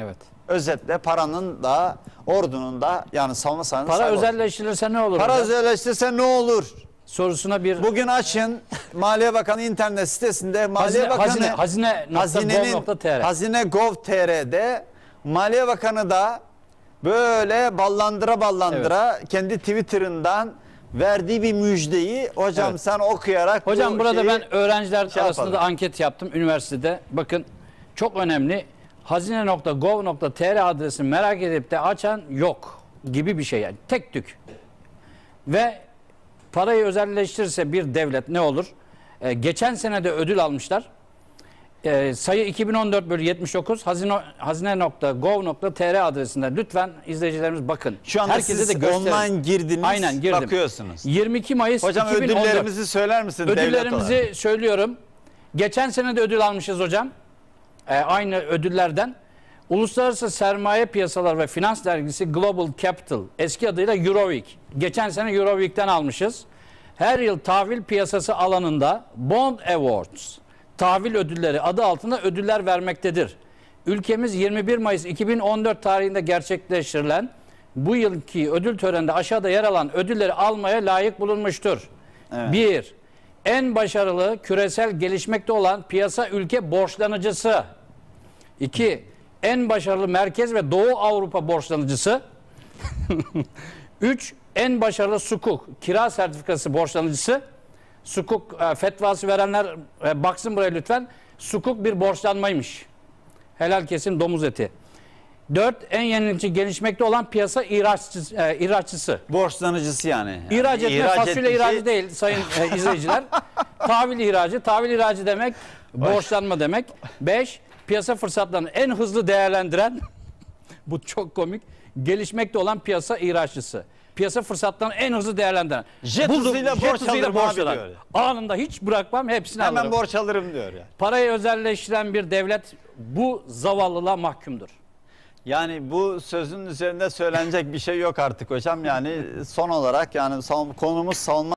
Evet. Özetle paranın da ordunun da yani savunma sanayinin Para özelleştirirse ne olur? Para hocam? ne olur? Sorusuna bir Bugün açın Maliye Bakanı internet sitesinde Maliye hazine, Bakanı hazine, hazine Hazine Gov.tr'de Maliye Bakanı da böyle ballandıra ballandıra kendi Twitter'ından verdiği bir müjdeyi hocam Evet. sen okuyarak Hocam bu burada şeyi- ben öğrenciler şey arasında yapalım. da anket yaptım üniversitede. Bakın çok önemli. Hazine.gov.tr adresini merak edip de açan yok gibi bir şey yani. Tek tük. Ve parayı özelleştirirse bir devlet ne olur? Ee, geçen sene de ödül almışlar. Ee, sayı 2014 bölü 79 hazine, hazine.gov.tr adresinden lütfen izleyicilerimiz bakın. şu anda Herkese siz de gösterin. online girdiniz Aynen girdim. bakıyorsunuz. 22 Mayıs Hocam 2014. ödüllerimizi söyler misin devlet olarak? Ödüllerimizi söylüyorum. Geçen sene de ödül almışız hocam. Ee, aynı ödüllerden. Uluslararası Sermaye Piyasaları ve Finans Dergisi Global Capital, eski adıyla Euroweek. Geçen sene Euroweek'ten almışız. Her yıl tahvil piyasası alanında Bond Awards, tahvil ödülleri adı altında ödüller vermektedir. Ülkemiz 21 Mayıs 2014 tarihinde gerçekleştirilen bu yılki ödül töreninde aşağıda yer alan ödülleri almaya layık bulunmuştur. Evet. Bir, en başarılı küresel gelişmekte olan piyasa ülke borçlanıcısı. İki, en başarılı Merkez ve Doğu Avrupa borçlanıcısı. Üç, en başarılı sukuk, kira sertifikası borçlanıcısı. Sukuk e, fetvası verenler e, baksın buraya lütfen. Sukuk bir borçlanmaymış. Helal kesim domuz eti. Dört, en yenilikçi gelişmekte olan piyasa ihraççısı. e, ihraççısı. Borçlanıcısı yani. Yani İhraç etme ihraç fasulye ihracı şey- değil sayın e, izleyiciler. tahvil ihracı. Tahvil ihracı demek borçlanma demek. Beş, piyasa fırsatlarını en hızlı değerlendiren bu çok komik. Gelişmekte olan piyasa ihraççısı. Piyasa fırsatlarını en hızlı değerlendiren. Jet Buldum, hızıyla jet borç hızıyla alırım borçlanan. diyor. Anında hiç bırakmam hepsini Hemen alırım. borç alırım diyor yani. Parayı özelleştiren bir devlet bu zavallılığa mahkumdur. Yani bu sözün üzerinde söylenecek bir şey yok artık hocam. Yani son olarak yani konumuz savunma